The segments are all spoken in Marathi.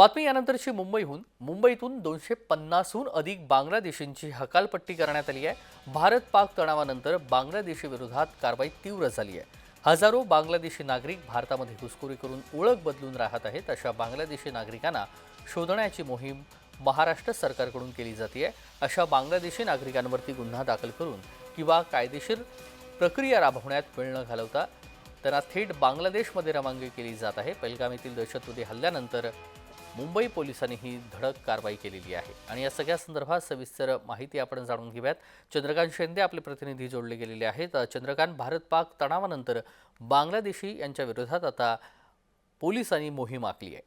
बातमी यानंतरची मुंबईहून. मुंबईतून दोनशे पन्नासहून अधिक बांगलादेशींची हकालपट्टी करण्यात आली आहे. भारत पाक तणावानंतर बांगलादेशीविरोधात कारवाई तीव्र झाली आहे. हजारो बांगलादेशी नागरिक भारतामध्ये घुसखोरी करून ओळख बदलून राहत आहेत अशा बांगलादेशी नागरिकांना शोधण्याची मोहीम महाराष्ट्र सरकारकडून केली जाते आहे. अशा बांगलादेशी नागरिकांवरती गुन्हा दाखल करून किंवा कायदेशीर प्रक्रिया राबवण्यात वेळ न घालवता त्यांना थेट बांगलादेशमध्ये रवानगी केली जात आहे. पहलगाम येथील दहशतवादी हल्ल्यानंतर मुंबई पोलिसांनी ही धडक कारवाई केलेली आहे. आणि या सगळ्या संदर्भात सविस्तर माहिती आपण जाणून घेऊयात. चंद्रकांत शेंदे आपले प्रतिनिधी जोडले गेलेले आहेत. चंद्रकांत भारत पाक तणावानंतर बांगलादेशी यांच्या विरोधात आता पोलिसांनी मोहीम आखली आहे.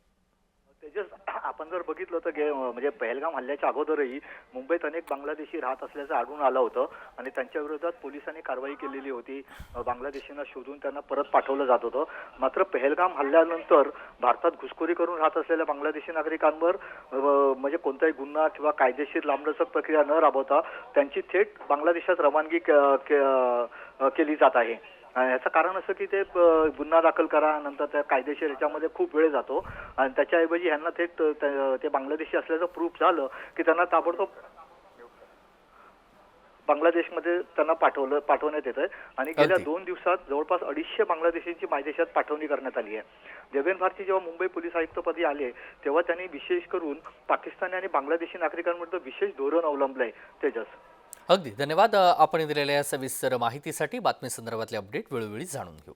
आपण जर बघितलं तर गे म्हणजे पहलगाम हल्ल्याच्या अगोदरही मुंबईत अनेक बांगलादेशी राहत असल्याचं आढळून आलं होतं आणि त्यांच्या विरोधात पोलिसांनी कारवाई केलेली होती. बांगलादेशींना शोधून त्यांना परत पाठवलं जात होतं. मात्र पहलगाम हल्ल्यानंतर भारतात घुसखोरी करून राहत असलेल्या बांगलादेशी नागरिकांवर म्हणजे कोणताही गुन्हा किंवा कायदेशीर लांबलचक प्रक्रिया न राबवता त्यांची थेट बांगलादेशात रवानगी केली जात आहे. याचं कारण असं की ते गुन्हा दाखल करा नंतर त्या कायदेशीर याच्यामध्ये खूप वेळ जातो. आणि त्याच्याऐवजी ह्यांना थेट ते बांगलादेशी असल्याचं प्रूफ झालं की त्यांना ताबडतोब बांगलादेशमध्ये त्यांना पाठवलं पाठवण्यात येत आहे आणि गेल्या. दोन दिवसात जवळपास अडीचशे बांगलादेशींची मायदेशात पाठवणी करण्यात आली आहे. देवेन भारती जेव्हा मुंबई पोलीस आयुक्तपदी आले तेव्हा त्यांनी विशेष करून पाकिस्तानी आणि बांगलादेशी नागरिकांविरुद्ध विशेष धोरण अवलंबलंय. तेजस. अगदी. धन्यवाद आपण दिलेल्या सविस्तर माहितीसाठी. बातमी संदर्भातले अपडेट वेळोवेळी जाणून घेऊ.